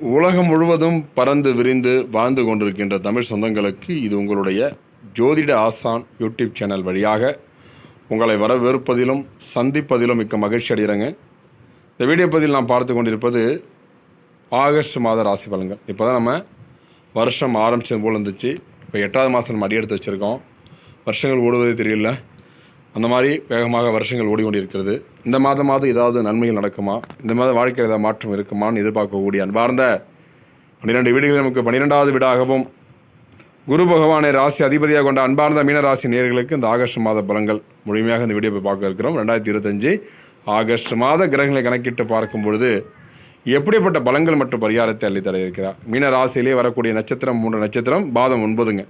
உலகம் முழுவதும் பறந்து விரிந்து வாழ்ந்து கொண்டிருக்கின்ற தமிழ் சொந்தங்களுக்கு இது உங்களுடைய ஜோதிட ஆசான் யூடியூப் சேனல் வழியாக. உங்களை வரவேற்பதிலும் சந்திப்பதிலும் மிக்க மகிழ்ச்சி அடைகிறேங்க. இந்த வீடியோ பதில் நாம் பார்த்து கொண்டிருப்பது ஆகஸ்ட் மாத ராசி பலன்கள். இப்போ தான் நம்ம வருஷம் ஆரம்பித்தது போல் இருந்துச்சு. இப்போ எட்டாவது மாதம் நம்ம அடியெடுத்து வச்சுருக்கோம். வருஷங்கள் ஓடுவதே தெரியல. அந்த மாதிரி வேகமாக வருஷங்கள் ஓடிக்கொண்டிருக்கிறது. இந்த மாதமாவது ஏதாவது நன்மைகள் நடக்குமா? இந்த மாதம் வாழ்க்கையில் ஏதாவது மாற்றம் இருக்குமான்னு எதிர்பார்க்கக்கூடிய அன்பார்ந்த பன்னிரெண்டு வீடுகள் நமக்கு பன்னிரெண்டாவது வீடாகவும் குரு பகவானை ராசி அதிபதியாக கொண்ட அன்பார்ந்த மீனராசி நேர்களுக்கு இந்த ஆகஸ்ட் மாத பலன்கள் முழுமையாக இந்த வீடியோ போய் பார்க்க இருக்கிறோம். ரெண்டாயிரத்தி இருபத்தஞ்சு ஆகஸ்ட் மாத கிரகங்களை கணக்கிட்டு பார்க்கும் பொழுது எப்படிப்பட்ட பலங்கள் மற்றும் பரிகாரத்தை அள்ளித்தர இருக்கிறார்? மீன ராசியிலே வரக்கூடிய நட்சத்திரம் மூன்று நட்சத்திரம் பாதம் ஒன்பதுங்க.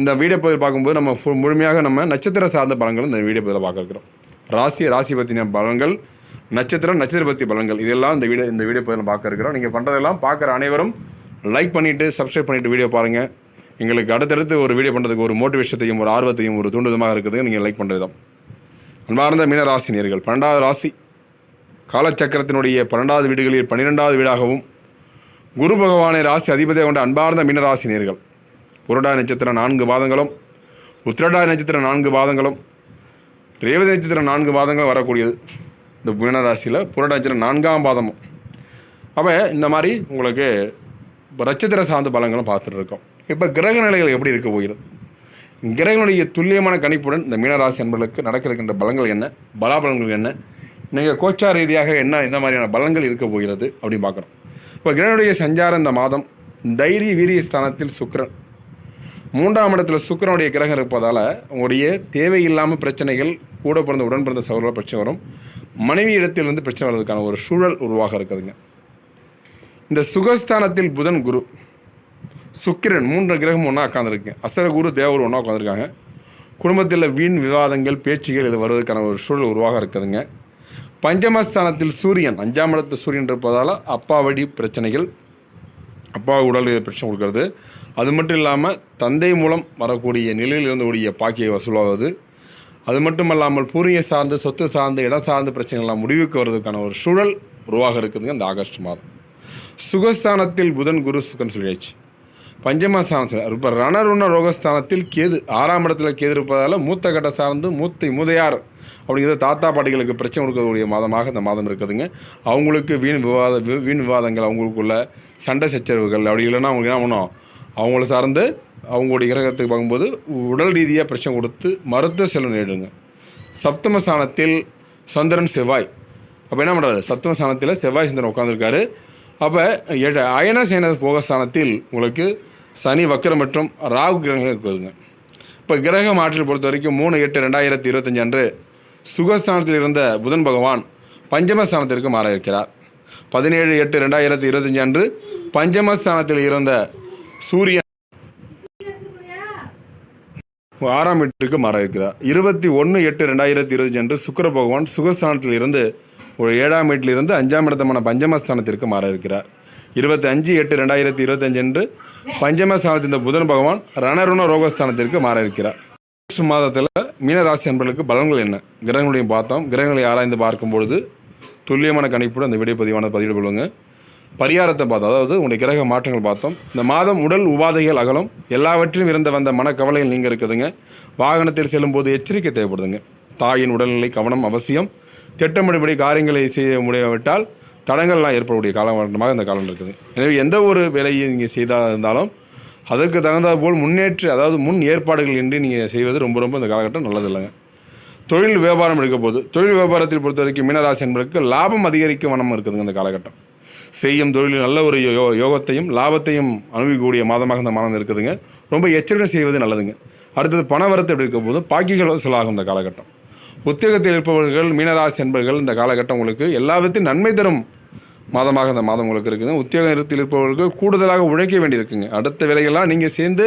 இந்த வீடியோ பதிவு பார்க்கும்போது நம்ம முழுமையாக நம்ம நட்சத்திர சார்ந்த பலன்கள் இந்த வீடியோ பதிவில் பார்க்க இருக்கிறோம். ராசி ராசி பற்றின பலன்கள் நட்சத்திரம் நட்சத்திர பற்றி பலன்கள் இதெல்லாம் இந்த வீடியோ இந்த வீடியோ பதிவில் பார்க்க இருக்கிறோம். நீங்கள் பண்ணுறதெல்லாம் பார்க்குற அனைவரும் லைக் பண்ணிவிட்டு சப்ஸ்கிரைப் பண்ணிவிட்டு வீடியோ பாருங்கள் எங்களுக்கு அடுத்தடுத்து ஒரு வீடியோ பண்ணுறதுக்கு ஒரு மோட்டிவேஷத்தையும் ஒரு ஆர்வத்தையும் ஒரு தூண்டுதமாக இருக்குது நீங்கள் லைக் பண்ணுறது தான் அன்பார்ந்த மீனராசினியர்கள் பன்னெண்டாவது ராசி காலச்சக்கரத்தினுடைய பன்னெண்டாவது வீடுகளில் பன்னிரெண்டாவது வீடாகவும் குரு பகவானை ராசி அதிபதியாக கொண்ட அன்பார்ந்த மீனராசினியர்கள் புரடா நட்சத்திரம் நான்கு பாதங்களும் உத்திரடா நட்சத்திரம் நான்கு பாதங்களும் ரேவதி நட்சத்திரம் நான்கு பாதங்களும் வரக்கூடியது. இந்த மீனராசியில் புரடா நட்சத்திரம் நான்காம் பாதமும் அப்போ இந்த மாதிரி உங்களுக்கு நட்சத்திர சார்ந்த பலங்களும் பார்த்துட்டு இருக்கோம். இப்போ கிரக நிலைகள் எப்படி இருக்க போகிறது? கிரகனுடைய துல்லியமான கணிப்புடன் இந்த மீனராசி அன்பர்களுக்கு நடக்க இருக்கின்ற பலங்கள் என்ன? பலாபலங்கள் என்ன? நீங்கள் கோச்சார் ரீதியாக என்ன இந்த மாதிரியான பலங்கள் இருக்க போகிறது அப்படின்னு பார்க்குறோம் இப்போ கிரகனுடைய சஞ்சாரம் இந்த மாதம் தைரிய வீரிய ஸ்தானத்தில் சுக்கரன். மூன்றாம் இடத்துல சுக்கிரனுடைய கிரகம் இருப்பதால் உங்களுடைய தேவையில்லாமல் பிரச்சனைகள் கூட பிறந்த உடன் பிறந்த சகோதர பிரச்சனை வரும். மனைவி இடத்திலிருந்து பிரச்சனை வர்றதுக்கான ஒரு சூழல் உருவாக இருக்குதுங்க. இந்த சுகஸ்தானத்தில் புதன் குரு சுக்கிரன் மூன்று கிரகம் ஒன்றா உட்காந்துருக்கேன் அசர குரு தேவர் ஒன்றா உட்காந்துருக்காங்க குடும்பத்தில் வீண் விவாதங்கள் பேச்சுகள் இது வருவதற்கான ஒரு சூழல் உருவாக இருக்குதுங்க. பஞ்சமஸ்தானத்தில் சூரியன் அஞ்சாம் இடத்து சூரியன் இருப்பதால் அப்பா வழி பிரச்சனைகள் அப்பா உடல் பிரச்சனை கொடுக்கறது. அது மட்டும் இல்லாமல் தந்தை மூலம் வரக்கூடிய நிலையில் இருந்தக்கூடிய பாக்கியை வசூலாவது. அது மட்டும் இல்லாமல் பூரிய சார்ந்து சொத்து சார்ந்து இடம் சார்ந்த பிரச்சனைகள்லாம் முடிவுக்கு வர்றதுக்கான ஒரு சூழல் உருவாக இருக்குதுங்க இந்த ஆகஸ்ட் மாதம். சுகஸ்தானத்தில் புதன் குரு சுகன் சொல்லியாச்சு. பஞ்சமஸ்தானத்தில் இப்போ ரணருண ரோகஸ்தானத்தில் கேது ஆறாம் இடத்துல கேது இருப்பதால் மூத்த கட்ட சார்ந்து மூத்த மூதையார் அப்படிங்கிறது தாத்தா பாட்டிகளுக்கு பிரச்சனை கொடுக்கக்கூடிய மாதமாக இந்த மாதம் இருக்குதுங்க. அவங்களுக்கு வீண் விவாத வி- வீண் விவாதங்கள் அவங்களுக்குள்ள சண்டை சச்சரவுகள் அப்படி இல்லைன்னா அவங்க என்ன பண்ணும்? அவங்கள சார்ந்து அவங்களுடைய கிரகத்துக்கு பார்க்கும்போது உடல் ரீதியாக பிரச்சனை கொடுத்து மருத்துவ செலவு நேரிடுங்க. சப்தம ஸ்தானத்தில் சந்திரன் செவ்வாய். அப்போ என்ன பண்ணுறாரு சப்தம ஸ்தானத்தில் செவ்வாய் சந்திரன் உட்காந்துருக்காரு அப்போ அயன சேன போகஸ்தானத்தில் உங்களுக்கு சனி வக்கரம் மற்றும் ராகு கிரகங்கள் இருக்குதுங்க. இப்போ கிரக மாற்றில் பொறுத்த வரைக்கும் மூணு எட்டு ரெண்டாயிரத்தி இருபத்தஞ்சு அன்று சுகஸ்தானத்தில் இருந்த புதன் பகவான் பஞ்சமஸ்தானத்திற்கு மாற இருக்கிறார். பதினேழு எட்டு ரெண்டாயிரத்தி இருபத்தஞ்சு அன்று பஞ்சமஸ்தானத்தில் இருந்த சூரியன் ஆறாம் வீட்டிற்கு மாற இருக்கிறார். இருபத்தி ஒன்று எட்டு ரெண்டாயிரத்தி இருபத்தி அன்று சுக்கர பகவான் சுகஸ்தானத்தில் இருந்து ஒரு ஏழாம் வீட்டிலிருந்து அஞ்சாம் இடத்தமான பஞ்சமஸ்தானத்திற்கு மாற இருக்கிறார். இருபத்தி அஞ்சு எட்டு ரெண்டாயிரத்தி இருபத்தஞ்சு அன்று பஞ்சமஸ்தானத்தில் இந்த புதன் பகவான் ரணருண ரோகஸ்தானத்திற்கு மாற இருக்கிறார். மாதத்தில் மீனராசி அன்பர்களுக்கு பலன்கள் என்ன? கிரகங்களையும் பார்த்தோம். கிரகங்களை ஆராய்ந்து பார்க்கும்பொழுது துல்லியமான கணிப்புடன் அந்த விடைப்பதிவான பதிவான பதிவிட பரிகாரத்தை பார்த்தோம். அதாவது உங்களுடைய கிரக மாற்றங்கள் பார்த்தோம். இந்த மாதம் உடல் உபாதைகள் அகலும். எல்லாவற்றிலும் இருந்த வந்த மனக்கவலைகள் நீங்கள் இருக்குதுங்க. வாகனத்தில் செல்லும்போது எச்சரிக்கை தேவைப்படுதுங்க. தாயின் உடல்நிலை கவனம் அவசியம். திட்டமிடுபடி காரியங்களை செய்ய முடியாவிட்டால் தடங்கள்லாம் ஏற்படக்கூடிய காலகட்டமாக இந்த காலம் இருக்குது. எனவே எந்த ஒரு வேலையை நீங்கள் செய்தாக இருந்தாலும் அதற்கு தகுந்தாற் போல் முன்னேற்ற அதாவது முன் ஏற்பாடுகள் இன்றி நீங்கள் செய்வது ரொம்ப ரொம்ப இந்த காலகட்டம் நல்லதில்லைங்க. தொழில் வியாபாரம் எடுக்க போது தொழில் வியாபாரத்தில் பொறுத்த வரைக்கும் மீனராசி என்பதற்கு லாபம் அதிகரிக்கும் வனம் இருக்குதுங்க இந்த காலகட்டம். செய்யும் தொழிலில் நல்ல ஒரு யோ யோகத்தையும் லாபத்தையும் அனுபவிக்கக்கூடிய மாதமாக இந்த மாதம் இருக்குதுங்க. ரொம்ப எச்சரிக்கை செய்வது நல்லதுங்க. அடுத்தது பணவரத்து எப்படி இருக்கும் போது பாக்கிகள் வசூலாகும் இந்த காலகட்டம். உத்தியோகத்தில் இருப்பவர்கள் மீனராசி என்பவர்கள் இந்த காலகட்டம் உங்களுக்கு எல்லா விதத்தையும் நன்மை தரும் மாதமாக இந்த மாதம் உங்களுக்கு இருக்குது நிறுத்தத்தில் இருப்பவர்கள் கூடுதலாக உழைக்க வேண்டியிருக்குங்க. அடுத்த வேலையெல்லாம் நீங்கள் சேர்ந்து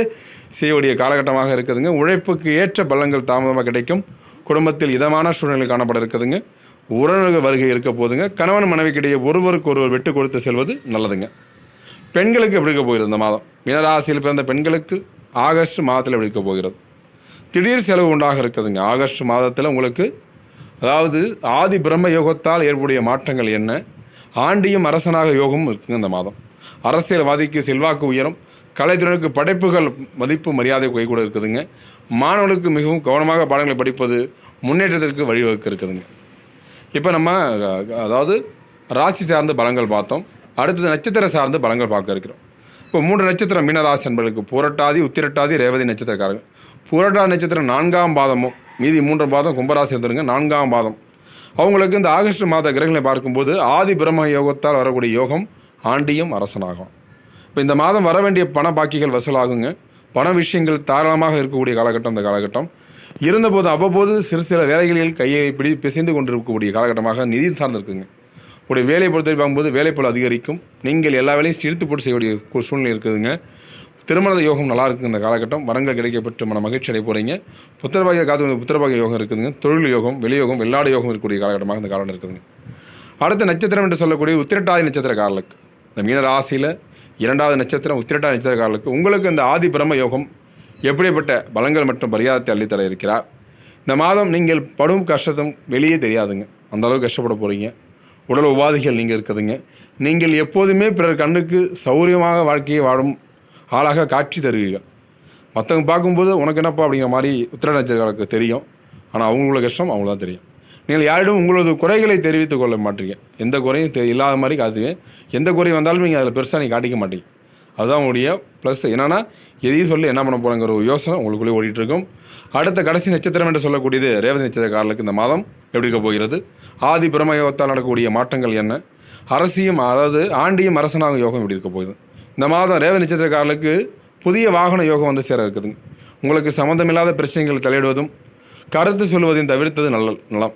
செய்யக்கூடிய காலகட்டமாக இருக்குதுங்க. உழைப்புக்கு ஏற்ற பலங்கள் தாமதமாக கிடைக்கும். குடும்பத்தில் இதமான சூழ்நிலை காணப்பட இருக்குதுங்க. உறவு வருகை இருக்க போதுங்க. கணவன் மனைவிக்கிடையே ஒருவருக்கு ஒருவர் விட்டு கொடுத்து செல்வது நல்லதுங்க. பெண்களுக்கு எப்படி இருக்க போகிறது இந்த மாதம்? மீனராசியில் பிறந்த பெண்களுக்கு ஆகஸ்ட் மாதத்தில் எப்படி இருக்க போகிறது? திடீர் செலவு உண்டாக இருக்குதுங்க. ஆகஸ்ட் மாதத்தில் உங்களுக்கு அதாவது ஆதி பிரம்ம யோகத்தால் ஏற்புடைய மாற்றங்கள் என்ன? ஆண்டியும் அரசனாக யோகமும் இருக்குங்க இந்த மாதம். அரசியல்வாதிக்கு செல்வாக்கு உயரும். கலைத்துறைக்கு படைப்புகள் மதிப்பு மரியாதை கை கூட இருக்குதுங்க. மாணவர்களுக்கு மிகவும் கவனமாக பாடங்களை படிப்பது முன்னேற்றத்திற்கு வழிவகுக்க இருக்குதுங்க. இப்போ நம்ம அதாவது ராசி சார்ந்த பலங்கள் பார்த்தோம். அடுத்தது நட்சத்திர சார்ந்த பலங்கள் பார்க்க இருக்கிறோம். இப்போ மூன்று நட்சத்திரம் மீனராசி என்பதற்கு புரட்டாதி உத்திரட்டாதி ரேவதி நட்சத்திரக்காரங்க புரட்டாதி நட்சத்திரம் நான்காம் பாதமும் மீதி மூன்று பாதம் கும்பராசி இருந்துருங்க நான்காம் பாதம். அவங்களுக்கு இந்த ஆகஸ்ட் மாத கிரகங்களை பார்க்கும்போது ஆதி பிரம்ம யோகத்தால் வரக்கூடிய யோகம் ஆண்டியும் அரசனாகும். இப்போ இந்த மாதம் வர வேண்டிய பண பாக்கிகள் வசூலாகுங்க. பண விஷயங்கள் தாராளமாக இருக்கக்கூடிய காலகட்டம் இந்த காலகட்டம். இருந்தபோது அவ்வப்போது சிறு சில வேலைகளில் கையை இப்படி பிசைந்து கொண்டிருக்கக்கூடிய காலகட்டமாக நிதி சார்ந்திருக்குங்க. உடைய வேலையை பொறுத்தவரை பார்க்கும்போது வேலைப்பளு அதிகரிக்கும். நீங்கள் எல்லா வேலையும் இழுத்து போட்டு செய்யக்கூடிய ஒரு சூழ்நிலை இருக்குதுங்க. திருமண யோகம் நல்லா இருக்குது இந்த காலகட்டம். வரங்கள் கிடைக்கப்பட்டு மன மகிழ்ச்சி அடைய போகிறீங்க புத்திரபாகிய காத்து புத்திரபாகிய யோகம் இருக்குதுங்க. தொழில் யோகம் வெளியோகம் வெள்ளாடு யோகம் இருக்கக்கூடிய காலகட்டமாக இந்த காலம் இருக்குதுங்க. அடுத்த நட்சத்திரம் என்று சொல்லக்கூடிய உத்திரட்டாதி நட்சத்திரக்காரர்களுக்கு. இந்த மீன ராசியில் இரண்டாவது நட்சத்திரம் உத்திரட்டாதி நட்சத்திரக்காரர்களுக்கு. உங்களுக்கு இந்த ஆதி பிரம்ம யோகம் எப்படிப்பட்ட பலங்கள் மற்றும் பரிகாரத்தை அள்ளித்தர இருக்கிறார்? இந்த மாதம் நீங்கள் படும் கஷ்டத்தும் வெளியே தெரியாதுங்க. அந்த அளவுக்கு கஷ்டப்பட போகிறீங்க உடல் உபாதைகள் நீங்கள் இருக்குதுங்க. நீங்கள் எப்போதுமே பிறர் கண்ணுக்கு சௌரியமாக வாழ்க்கையை வாழும் ஆளாக காட்சி தருவீர்கள். மற்றவங்க பார்க்கும்போது உனக்கு என்னப்பா அப்படிங்கிற மாதிரி உத்திர நட்சத்திரங்களுக்கு தெரியும். ஆனால் அவங்களோட கஷ்டம் அவங்களுக்கு தான் தெரியும். நீங்கள் யாரிடம் உங்களது குறைகளை தெரிவித்துக் கொள்ள மாட்டீங்க. எந்த குறையும் தெ இல்லாத மாதிரி காட்டுவீங்க எந்த குறை வந்தாலும் நீங்கள் அதில் பெருசாக நீங்கள் காட்டிக்க மாட்டீங்க. அதுதான் உங்களுடைய ப்ளஸ் என்னென்னா எதையும் சொல்லி என்ன பண்ண போகிறங்கிற ஒரு யோசனை உங்களுக்குள்ளே ஓடிட்டுருக்கும். அடுத்த கடைசி நட்சத்திரம் என்று சொல்லக்கூடியது ரேவதி நட்சத்திரக்காரர்களுக்கு இந்த மாதம் எப்படி இருக்க போகிறது? ஆதி பிரமயோகத்தால் நடக்கக்கூடிய மாற்றங்கள் என்ன? அரசியும் அதாவது ஆண்டியும் அரசனாகும் யோகம் எப்படி இருக்க போகுது? இந்த மாதம் ரேவதி நட்சத்திரக்காரர்களுக்கு புதிய வாகன யோகம் வந்து சேர இருக்குதுங்க உங்களுக்கு சம்மந்தமில்லாத பிரச்சனைகள் தலையிடுவதும் கருத்து சொல்வதையும் தவிர்த்தது நல்ல நலம்.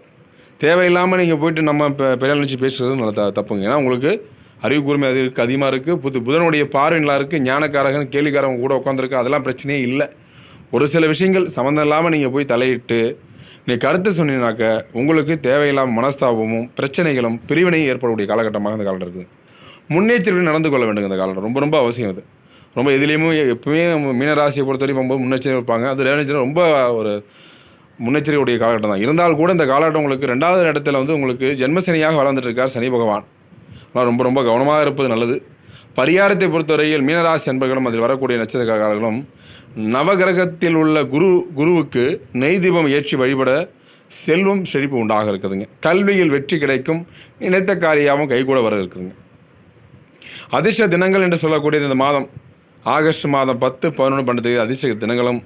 தேவையில்லாமல் நீங்கள் போயிட்டு நம்ம இப்போ பெரிய நினச்சி பேசுகிறது நல்ல த தப்புங்க. ஏன்னா உங்களுக்கு அறிவு கூர்மை அது இருக்குது அதிகமாக இருக்குது புது புதனுடைய பார்வை நல்லா இருக்குது ஞானக்காரகன் கேள்விக்காரங்க கூட உட்காந்துருக்கு அதெல்லாம் பிரச்சனையே இல்லை. ஒரு சில விஷயங்கள் சம்மந்தம் இல்லாமல் நீங்கள் போய் தலையிட்டு நீ கருத்து சொன்னீங்கனாக்க உங்களுக்கு தேவையில்லாமல் மனஸ்தாபமும் பிரச்சனைகளும் பிரிவினையும் ஏற்படக்கூடிய காலகட்டமாக இந்த காலம் இருக்குது. முன்னெச்சரிக்கை நடந்து கொள்ள வேண்டும் இந்த காலம் ரொம்ப ரொம்ப அவசியம் அது. ரொம்ப எதுலேயுமே எப்பவுமே மீனராசியை பொறுத்தவரைக்கும் ரொம்ப முன்னெச்சரிக்கை இருப்பாங்க. அது ரேவனச்சரிக்கை ரொம்ப ஒரு முன்னெச்சரிக்கையுடைய காலகட்டம் தான். இருந்தால் கூட இந்த காலகட்டம் உங்களுக்கு ரெண்டாவது இடத்துல வந்து உங்களுக்கு ஜென்மசனியாக வளர்ந்துட்டு இருக்கார் சனி பகவான். ஆனால் ரொம்ப ரொம்ப கவனமாக இருப்பது நல்லது. பரிகாரத்தை பொறுத்தவரையில் மீனராசி அன்பர்களும் அதில் வரக்கூடிய நட்சத்திரக்காரர்களும் நவகிரகத்தில் உள்ள குரு குருவுக்கு நெய் தீபம் ஏற்றி வழிபட செல்வம் செழிப்பு உண்டாக இருக்குதுங்க. கல்வியில் வெற்றி கிடைக்கும். நினைத்த காரியாகவும் கைகூட வர இருக்குதுங்க. அதிர்ஷ்ட தினங்கள் என்று சொல்லக்கூடிய இந்த மாதம். ஆகஸ்ட் மாதம் பத்து பதினொன்று பன்னெண்டு தேதி அதிர்ஷ்ட தினங்களும்.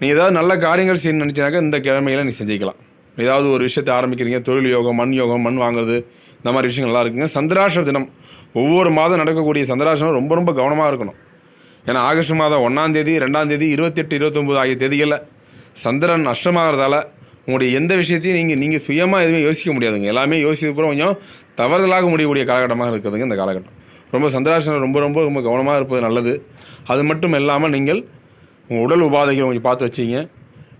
நீ ஏதாவது நல்ல காரியங்கள் செய்யணும்னு நினச்சினாக்கா இந்த கிழமையில நீ செஞ்சுக்கலாம். ஏதாவது ஒரு விஷயத்தை ஆரம்பிக்கிறீங்க. தொழில் யோகம் மண் யோகம் மண் வாங்குறது இந்த மாதிரி விஷயங்கள் நல்லா இருக்குங்க. சந்திராஷ்டிர தினம். ஒவ்வொரு மாதம் நடக்கக்கூடிய சந்திராஷ்டிரம் ரொம்ப ரொம்ப கவனமாக இருக்கணும். ஏன்னா ஆகஸ்ட் மாதம் ஒன்றாம் தேதி ரெண்டாம் தேதி இருபத்தெட்டு இருபத்தொம்போது ஆகிய தேதிகளில் சந்திரன் நஷ்டமாகிறதால உங்களுடைய எந்த விஷயத்தையும் நீங்கள் நீங்கள் சுயமாக எதுவுமே யோசிக்க முடியாதுங்க. எல்லாமே யோசிக்கிறப்பறம் கொஞ்சம் தவறுதலாக முடியக்கூடிய காலகட்டமாக இருக்குதுங்க இந்த காலகட்டம். ரொம்ப சந்திராசனம் ரொம்ப ரொம்ப ரொம்ப கவனமாக இருப்பது நல்லது. அது மட்டும் இல்லாமல் நீங்கள் உங்கள் உடல் உபாதைகள் கொஞ்சம் பார்த்து வச்சிங்க.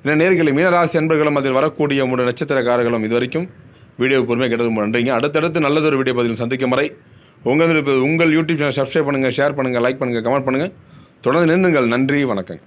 ஏன்னா நேர்களை மீனராசி அன்பர்களும் அதில் வரக்கூடிய உங்களுடைய நட்சத்திரக்காரர்களும் இது வரைக்கும் வீடியோ பொறுமையாக கேட்டது நன்றிங்க. அடுத்தடுத்து நல்லதொரு வீடியோ பதில் சந்திக்கும் வரை உங்கள் உங்கள் யூடியூப் சேனல் சப்ஸ்கிரைப் பண்ணுங்கள் ஷேர் பண்ணுங்கள் லைக் பண்ணுங்கள் கமெண்ட் பண்ணுங்கள் தொடர்ந்து நிறுந்துங்கள் நன்றி வணக்கம்.